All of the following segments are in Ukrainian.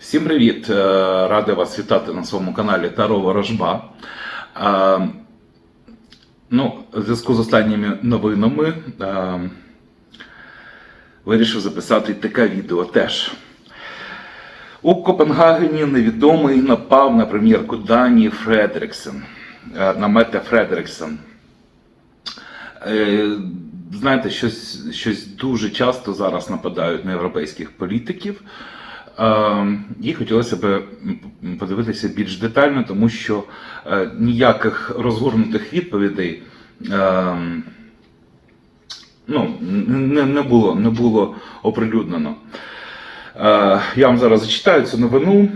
Всім привіт! Е, Радий вас вітати на своєму каналі Таро Ворожба. Е, Ну, в зв'язку з останніми новинами е, вирішив записати таке відео теж. У Копенгагені невідомий напав на прем'єрку Данії Фредеріксен, е, на Мете Фредеріксен. Е, Знаєте, щось, щось дуже часто зараз нападають на європейських політиків. Е, І хотілося б подивитися більш детально, тому що е, ніяких розгорнутих відповідей е, ну, не, не, було, не було оприлюднено. Е, Я вам зараз зачитаю цю новину.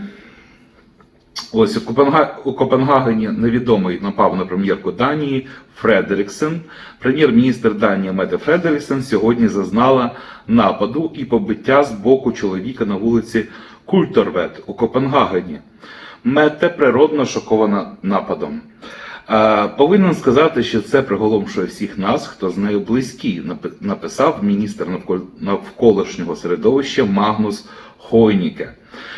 Ось у, Копенга... у Копенгагені невідомий напав на прем'єрку Данії Фредеріксен. Прем'єр-міністр Данії Мете Фредеріксен сьогодні зазнала нападу і побиття з боку чоловіка на вулиці Культорвет у Копенгагені. Мете природно шокована нападом. Е, Повинен сказати, що це приголомшує всіх нас, хто з нею близький, напи- написав міністр навкол- навколишнього середовища Магнус Хойніке.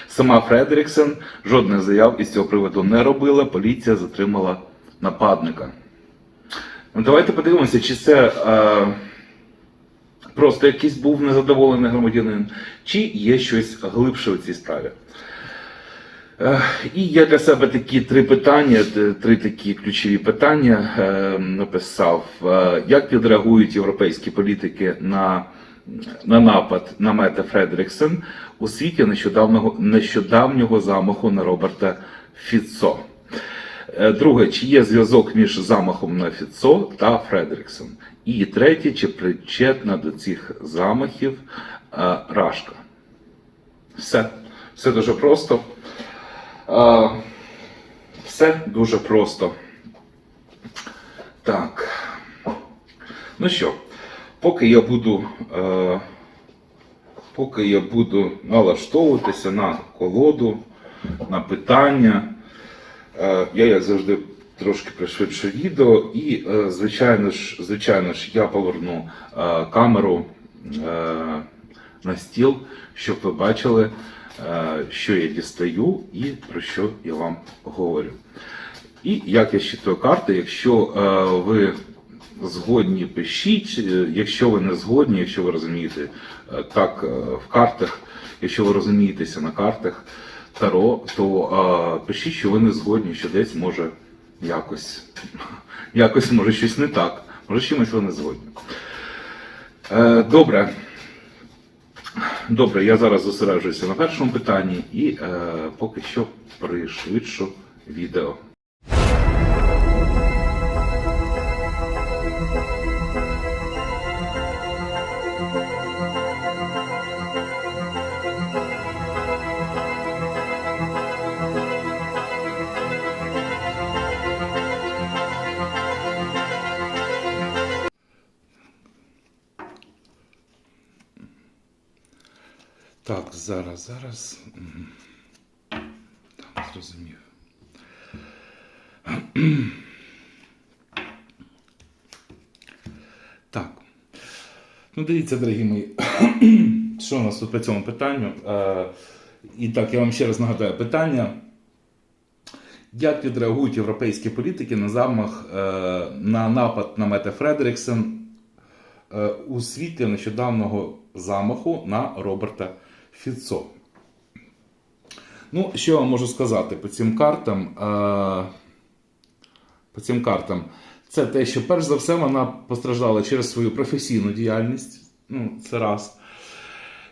Сама Фредеріксен жодних заяв із цього приводу не робила. Поліція затримала нападника. Ну, давайте подивимося, чи це е, просто якийсь був незадоволений громадянин, чи є щось глибше у цій справі. Е, І я для себе такі три питання, три такі ключові питання е, написав. Е, Як відреагують європейські політики на, на напад на Мете Фредеріксен у світі нещодавнього, нещодавнього замаху на Роберта Фіцо? Е, Друге, чи є зв'язок між замахом на Фіцо та Фредеріксен? І третє, чи причетна до цих замахів е, Рашка? Все. Все дуже просто. А, все дуже просто. Так. Ну що, поки я буду. Е, поки я буду налаштовуватися на колоду, на питання. Е, я, як завжди, трошки пришвидшу відео, і, е, звичайно ж, звичайно ж, я поверну е, камеру е, на стіл, щоб ви бачили, е, що я дістаю і про що я вам говорю. І як я щитую карти, якщо е, ви згодні, пишіть. Е, Якщо ви не згодні, якщо ви розумієте е, так е, в картах, якщо ви розумієтеся на картах Таро, то е, пишіть, що ви не згодні, що десь може якось, якось може щось не так, може чимось ви не згодні. Е, добре. Добре, я зараз зосереджуюся на першому питанні і е, поки що пришвидшу відео. Так, зараз, зараз. Так, зрозумів. Так. Ну, дивіться, дорогі мої, що у нас тут по цьому питанню. Е, і так, я вам ще раз нагадаю питання. Як відреагують європейські політики на замах е, на напад на Мете Фредеріксен е, у світлі нещодавнього замаху на Роберта Фіцо? Ну, що я вам можу сказати по цим картам? Е, по цим картам. Це те, що перш за все вона постраждала через свою професійну діяльність. Ну, це раз.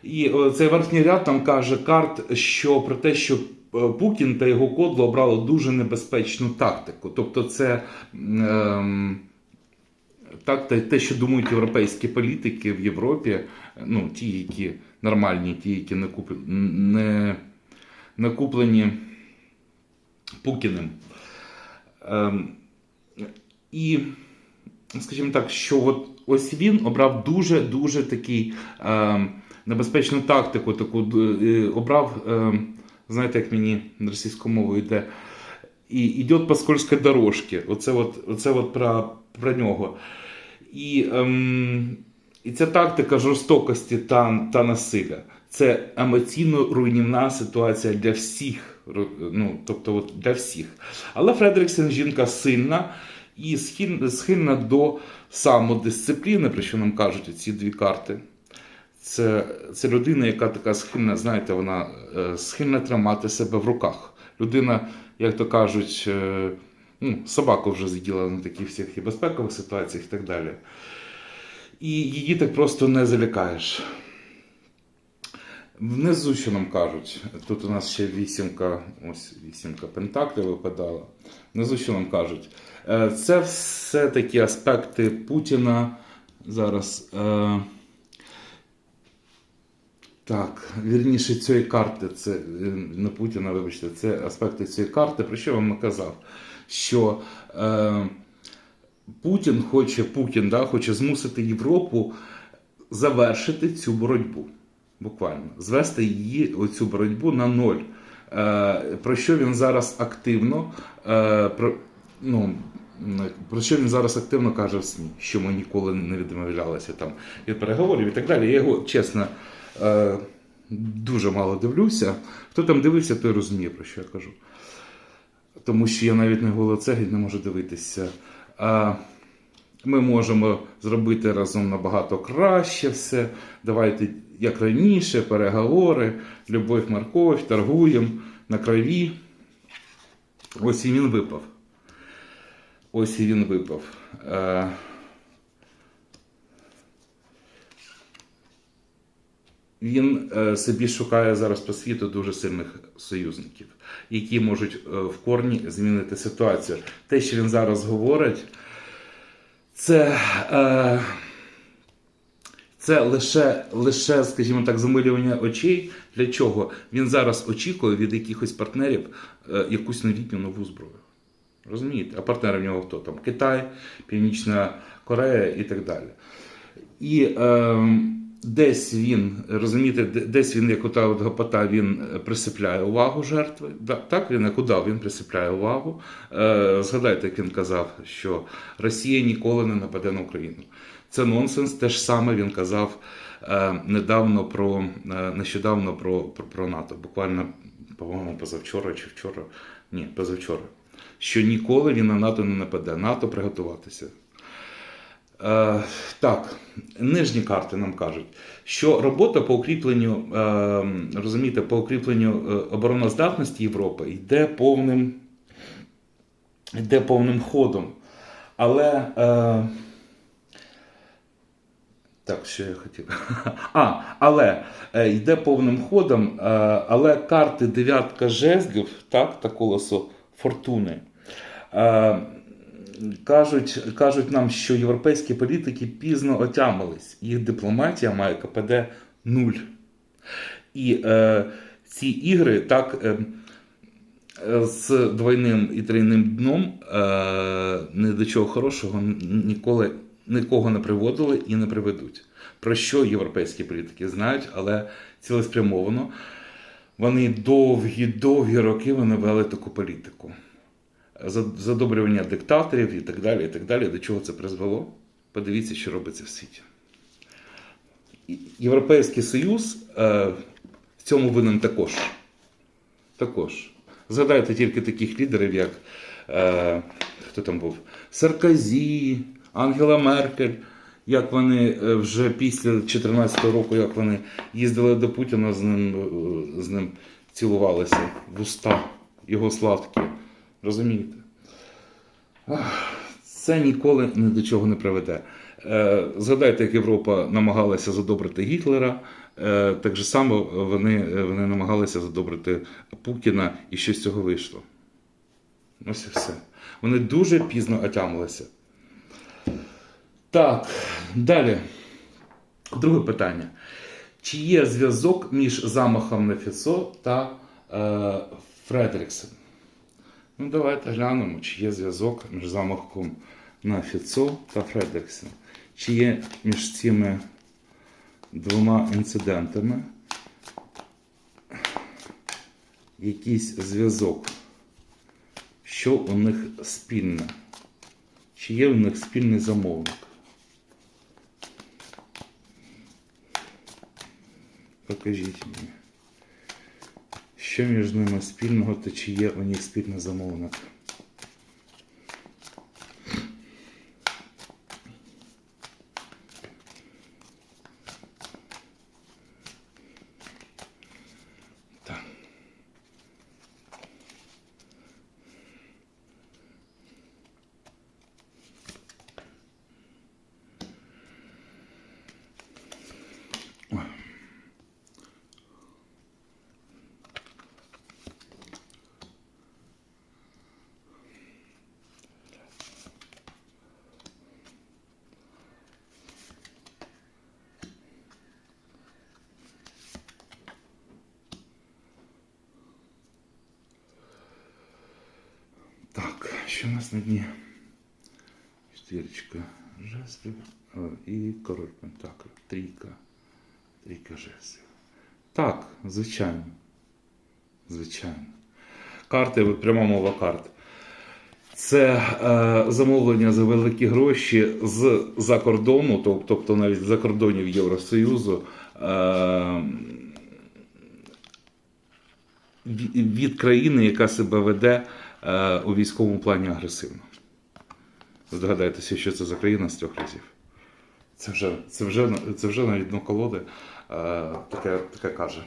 І е, цей верхній ряд там каже карт, що про те, що е, Путін та його кодло обрали дуже небезпечну тактику. Тобто, це ем, так, те, що думають європейські політики в Європі, ну, ті, які нормальні, ті, які не, куп... не, не куплені Путіним. Ем, і, скажімо так, що от ось він обрав дуже-дуже такий е, небезпечну тактику, таку е, обрав, е, знаєте, як мені російською мовою йде, і йде по скользкій дорожці. Оце от, оце от про, про нього. І, ем, і ця тактика жорстокості та, та насилля. Це емоційно руйнівна ситуація для всіх. Ну, тобто от для всіх. Але Фредріксен жінка сильна і схильна до самодисципліни, про що нам кажуть ці дві карти. Це, це людина, яка така схильна, знаєте, вона е, схильна тримати себе в руках. Людина, як то кажуть, е, ну, собаку вже з'їла на таких всіх і безпекових ситуаціях і так далі. І її так просто не залякаєш. Внизу, що нам кажуть, тут у нас ще вісімка, ось вісімка пентаклів випадала. Внизу, що нам кажуть, Е, це все такі аспекти Путіна зараз. Е, так, вірніше цієї карти, це е, не Путіна, вибачте, це аспекти цієї карти. Про що я вам наказав? Що Путін хоче, Путін да, хоче змусити Європу завершити цю боротьбу. Буквально звести її оцю боротьбу на ноль. Е, про що він зараз активно е, про, ну, про що він зараз активно каже в СМІ, що ми ніколи не відмовлялися там від переговорів і так далі. Я його чесно е, дуже мало дивлюся. Хто там дивився, той розуміє, про що я кажу. Тому що я навіть на голоце не можу дивитися. А ми можемо зробити разом набагато краще все. Давайте, як раніше, переговори, любов, морковь, торгуємо на крові. Ось і він випав. Ось і він випав. Е, Він е, собі шукає зараз по світу дуже сильних союзників, які можуть е, в корні змінити ситуацію. Те, що він зараз говорить, це, е, це лише, лише, скажімо так, замилювання очей. Для чого? Він зараз очікує від якихось партнерів е, якусь новітню нову зброю. Розумієте? А партнери в нього хто там? Китай, Північна Корея і так далі. І е, десь він, розумієте, десь він, як ота от гопота, він е, присипляє увагу жертви. Так, він як удав, він присипляє увагу. Е, згадайте, як він казав, що Росія ніколи не нападе на Україну. Це нонсенс. Те ж саме він казав е, недавно про нещодавно про, про, про НАТО. Буквально, по-моєму, позавчора чи вчора. Ні, позавчора. Що ніколи він на НАТО не нападе. НАТО приготуватися. Е, так, нижні карти нам кажуть, що робота по укріпленню, е, розумієте, по укріпленню е, обороноздатності Європи йде повним, йде повним ходом. Але. Так, що я хотів. А, але йде повним ходом, але карти дев'ятка жезлів, так, та колесо фортуни. Кажуть, кажуть нам, що європейські політики пізно отямились. Їх дипломатія має КПД нуль. І е, ці ігри так. Е, е, з двойним і тройним дном е, ні до чого хорошого ніколи нікого не приводили і не приведуть. Про що європейські політики знають, але цілеспрямовано вони довгі-довгі роки вони вели таку політику. За- Задобрювання диктаторів і так далі. і так далі. До чого це призвело? Подивіться, що робиться в світі. Європейський Союз е, в цьому винен також. Також. Згадайте тільки таких лідерів, як е, хто там був? Саркозі, Ангела Меркель, як вони е, вже після 2014 року, як вони їздили до Путіна, з ним, е, з ним цілувалися в уста, його сладкі. Розумієте? Це ніколи ні до чого не приведе. Е, Згадайте, як Європа намагалася задобрити Гітлера, е, так же само вони, вони намагалися задобрити Путіна, і що з цього вийшло. Ось і все. Вони дуже пізно отямилися. Так, далі. Друге питання. Чи є зв'язок між замахом на Фіцо та е, Фредріксен? Ну, давайте глянемо, чи є зв'язок між замахом на Фіцо та Фредріксен. Чи є між цими двома інцидентами якийсь зв'язок? Що у них спільне? Чи є у них спільний замовник? покажіть мені. Що між ними спільного та чи є у них спільна замовник? Так. Так, що у нас на дні? Чотирочка жезлів е, і король пентаклів. Трійка. Трійка жезлів. Так, звичайно. Звичайно. Карти, пряма мова карт. Це е, замовлення за великі гроші з за кордону, тобто навіть за кордонів Євросоюзу. Е, від країни, яка себе веде у військовому плані агресивно. Здогадайтеся, що це за країна з трьох разів. Це вже, це вже, це вже навіть дно колоди е, таке, таке каже.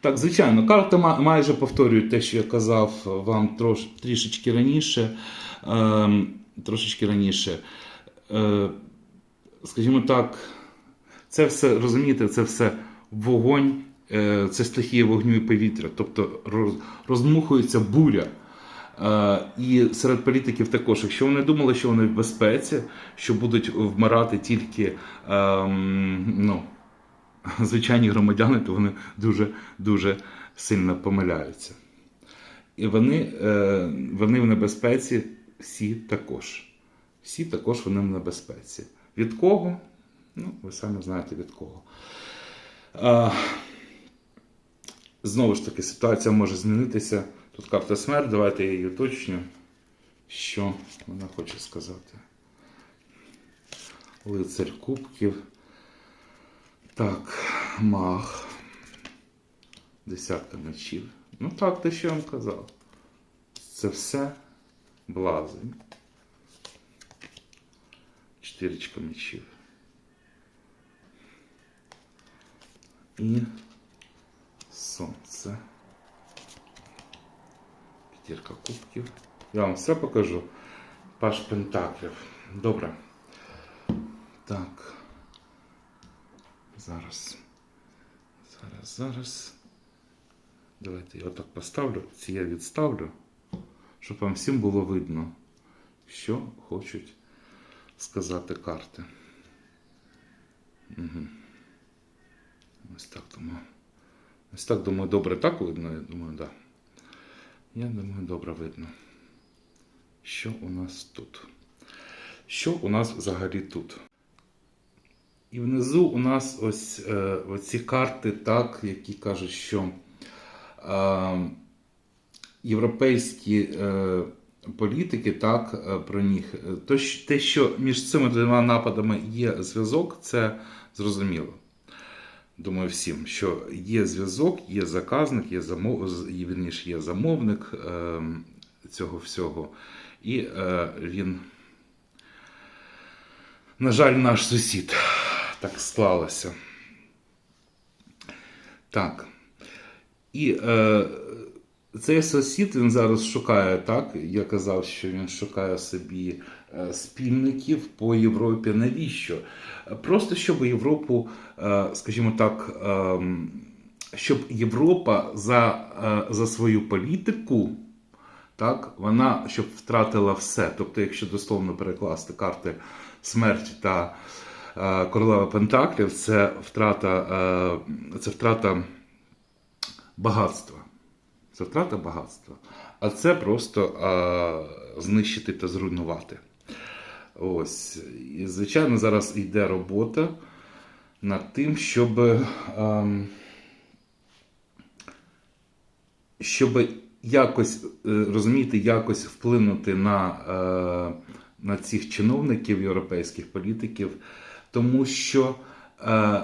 Так, звичайно, карти майже повторюють те, що я казав вам трош, трішечки раніше. Ем, трошечки раніше. Е, скажімо так, це все, розумієте, це все вогонь, е, це стихія вогню і повітря, тобто роз- роздмухується буря. Е, І серед політиків також, якщо вони думали, що вони в безпеці, що будуть вмирати тільки ем, ну, звичайні громадяни, то вони дуже дуже сильно помиляються. І вони, е, вони в небезпеці всі також. Всі також вони в небезпеці. Від кого? Ну, ви самі знаєте від кого. Знову ж таки, ситуація може змінитися. Тут карта смерть, давайте я її уточню. Що вона хоче сказати? Лицарь кубків. Так, мах. Десятка мечів. Ну так, те, що я вам казав. Це все блазень. Чотирічка мечів. І сонце. П'ятірка кубків. Я вам все покажу. Паш Пентаклів. Добре. Так. Зараз. Зараз, зараз. Давайте я отак поставлю. Ці я відставлю, щоб вам всім було видно, що хочуть сказати карти. Угу. Ось так думаю. Ось так думаю, добре так видно, я думаю, так. Да. Я думаю, добре видно. Що у нас тут? Що у нас взагалі тут? І внизу у нас ось е, оці карти, так, які кажуть, що е, європейські е, політики, так, е, про них, те, що між цими двома нападами є зв'язок, це зрозуміло. Думаю, всім, що є зв'язок, є заказник, є замов... вірніше, є замовник е, цього всього. І е, він, на жаль, наш сусід. Так склалося. Так. І е, цей сусід він зараз шукає, так? Я казав, що він шукає собі спільників по Європі. Навіщо? Просто щоб Європу, е, скажімо так, е, щоб Європа за, е, за свою політику. Так, вона щоб втратила все. Тобто, якщо дословно перекласти карти смерті та е, королева Пентаклів, це втрата, е, це втрата багатства. Це втрата багатства. А це просто е, знищити та зруйнувати. Ось. І, звичайно, зараз йде робота над тим, щоб. ем, щоб якось е, розумієте, якось вплинути на, е, на цих чиновників, європейських політиків, тому що. Е,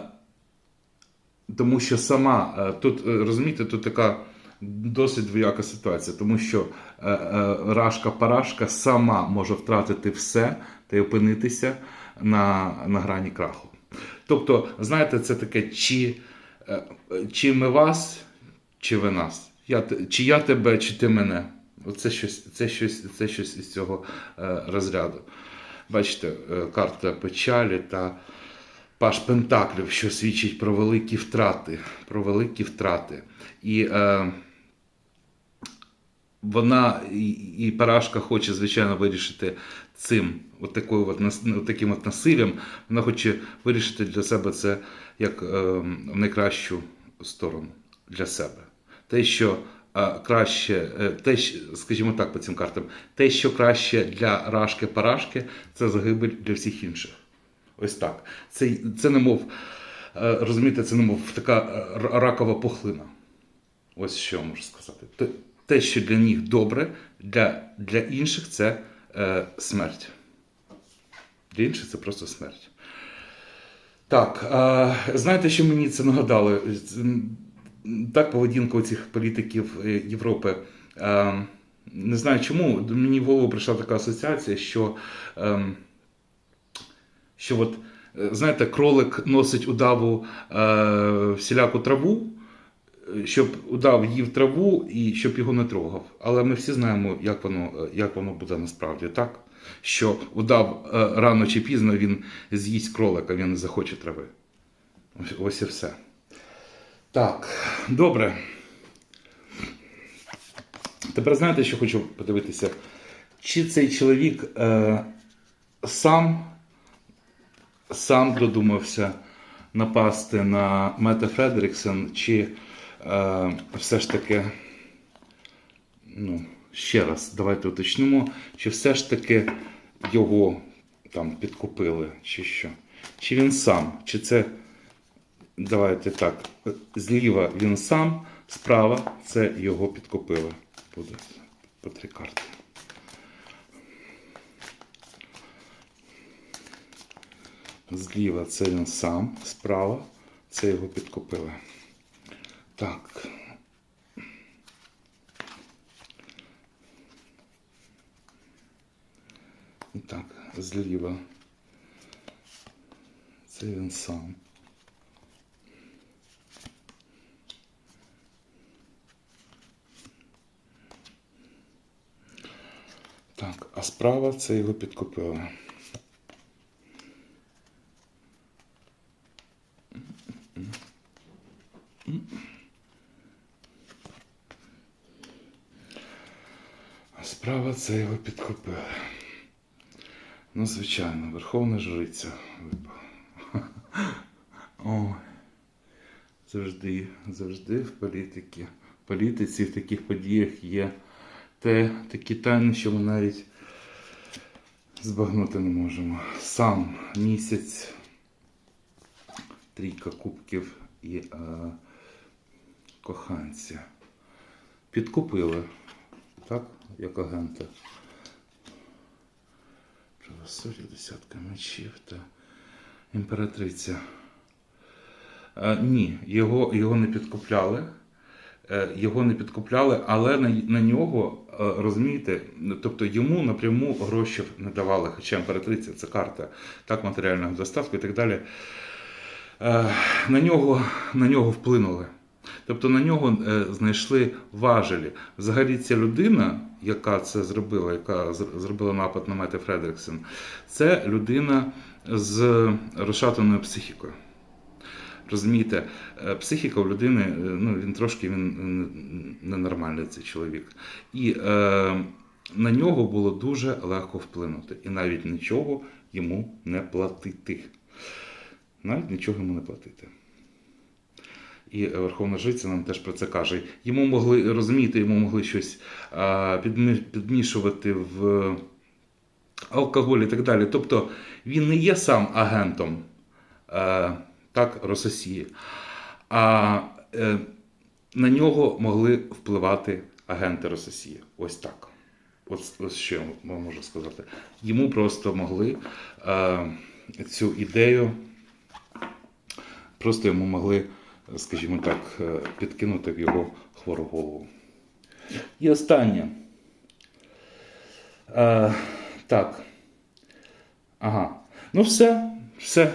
тому що сама е, тут е, розумієте, тут така досить двояка ситуація, тому що е, е, Рашка-Парашка сама може втратити все та й опинитися на, на грані краху. Тобто, знаєте, це таке, чи, е, чи ми вас, чи ви нас. Я, чи я тебе, чи ти мене. Оце щось, це щось, це щось із цього е, розряду. Бачите, е, карта печалі та Паш Пентаклів, що свідчить про великі втрати. Про великі втрати. І е, вона і, Парашка хоче, звичайно, вирішити цим, от такою от, от таким от насиллям. Вона хоче вирішити для себе це як е, найкращу сторону для себе. Те, що е, краще, е, те, скажімо так, по цим картам, те, що краще для Рашки Парашки, це загибель для всіх інших. Ось так. Це, це немов, е, розумієте, це немов така е, ракова пухлина. Ось що я можу сказати. Те, що для них добре, для, для інших це е, смерть. Для інших це просто смерть. Так, е, знаєте, що мені це нагадало? Так, поведінка цих політиків е, Європи. Е, не знаю чому, мені в голову прийшла така асоціація, що. ем, що от, е, знаєте, кролик носить удаву е, всіляку траву, е, щоб удав їв траву і щоб його не трогав. Але ми всі знаємо, як воно, е, як воно буде насправді, так? Що удав е, рано чи пізно він з'їсть кролика, він не захоче трави. Ось, ось і все. Так, добре. Тепер знаєте, що хочу подивитися? Чи цей чоловік е, сам сам додумався напасти на Мета Фредріксен, чи все ж таки, ну, ще раз, давайте уточнимо, чи все ж таки його там підкупили, чи що? Чи він сам, чи це, давайте так, зліва він сам, справа це його підкупили. Буде по три карти. Зліва це він сам, справа це його підкупили. Так. І так, зліва. Це він сам. Так, а справа це його підкупили. Справа це його підкупили. Ну, звичайно, Верховна Жриця випала. Завжди, завжди в політиці, в політиці, в таких подіях є те, такі тайни, що ми навіть збагнути не можемо. Сам місяць, трійка кубків і е, коханці. Підкупили, так, як агента. Правосуддя, десятка мечів та імператриця. Е, ні, його, його не підкупляли. Е, Його не підкупляли, але на, на нього, е, розумієте, тобто йому напряму грошей не давали, хоча імператриця це карта так, матеріального достатку і так далі. Е, На нього, на нього вплинули. Тобто на нього е, знайшли важелі. Взагалі ця людина, яка це зробила, яка зробила напад на Мети Фредриксен, це людина з розшатаною психікою. Розумієте, е, психіка у людини, е, ну він трошки він ненормальний цей чоловік. І е, на нього було дуже легко вплинути. І навіть нічого йому не платити. Навіть нічого йому не платити. І Верховна Жриця нам теж про це каже. Йому могли розумієте, йому могли щось підмішувати в алкоголь і так далі. Тобто він не є сам агентом е, так, Рососії, а е, на нього могли впливати агенти Рососії. Ось так. Ось, ось що я можу сказати. Йому просто могли е, цю ідею просто йому могли, скажімо так, е, підкинути в його хвору голову. І останнє. Е, так. Ага. Ну, все, все.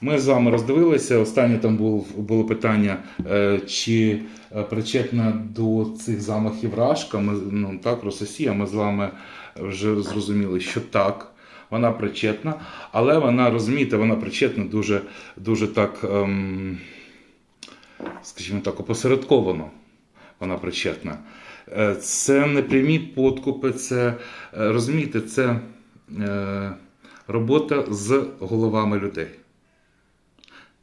Ми з вами роздивилися. Останнє там був, було питання, е, чи е, причетна до цих замахів Рашка. Ми, ну, так, Рососія, ми з вами вже зрозуміли, що так. Вона причетна, але вона, розумієте, вона причетна дуже, дуже так, ем, скажімо так, опосередковано. Вона причетна. Е, Це не прямі подкупи, це, е, розумієте, це е, робота з головами людей.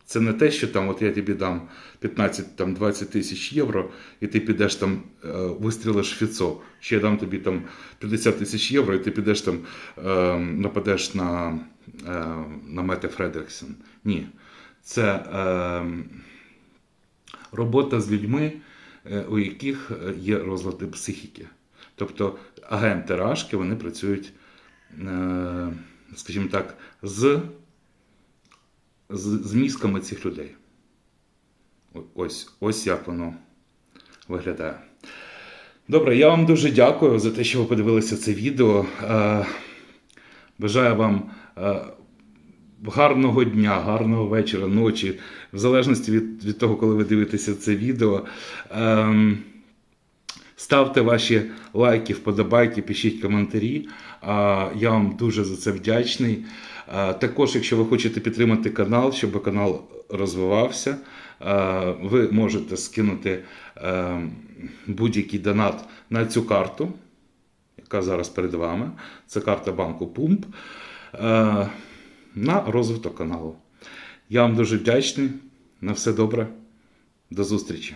Це не те, що там, от я тобі дам 15-20 тисяч євро, і ти підеш там, вистрілиш Фіцо, чи я дам тобі там 50 тисяч євро, і ти підеш там, нападеш на, на Мете Фредриксен. Ні. Це робота з людьми, е, у яких е, є розлади психіки. Тобто агенти Рашки вони працюють, е, скажімо так, з з, з мізками цих людей. Ось, ось як воно виглядає. Добре, я вам дуже дякую за те, що ви подивилися це відео. Бажаю вам гарного дня, гарного вечора, ночі, в залежності від, від того, коли ви дивитеся це відео. Ем, Ставте ваші лайки, вподобайки, пишіть коментарі. Я вам дуже за це вдячний. Також, якщо ви хочете підтримати канал, щоб канал розвивався, ви можете скинути е, будь-який донат на цю карту, яка зараз перед вами. Це карта банку Пумп е, на розвиток каналу. Я вам дуже вдячний. На все добре. До зустрічі.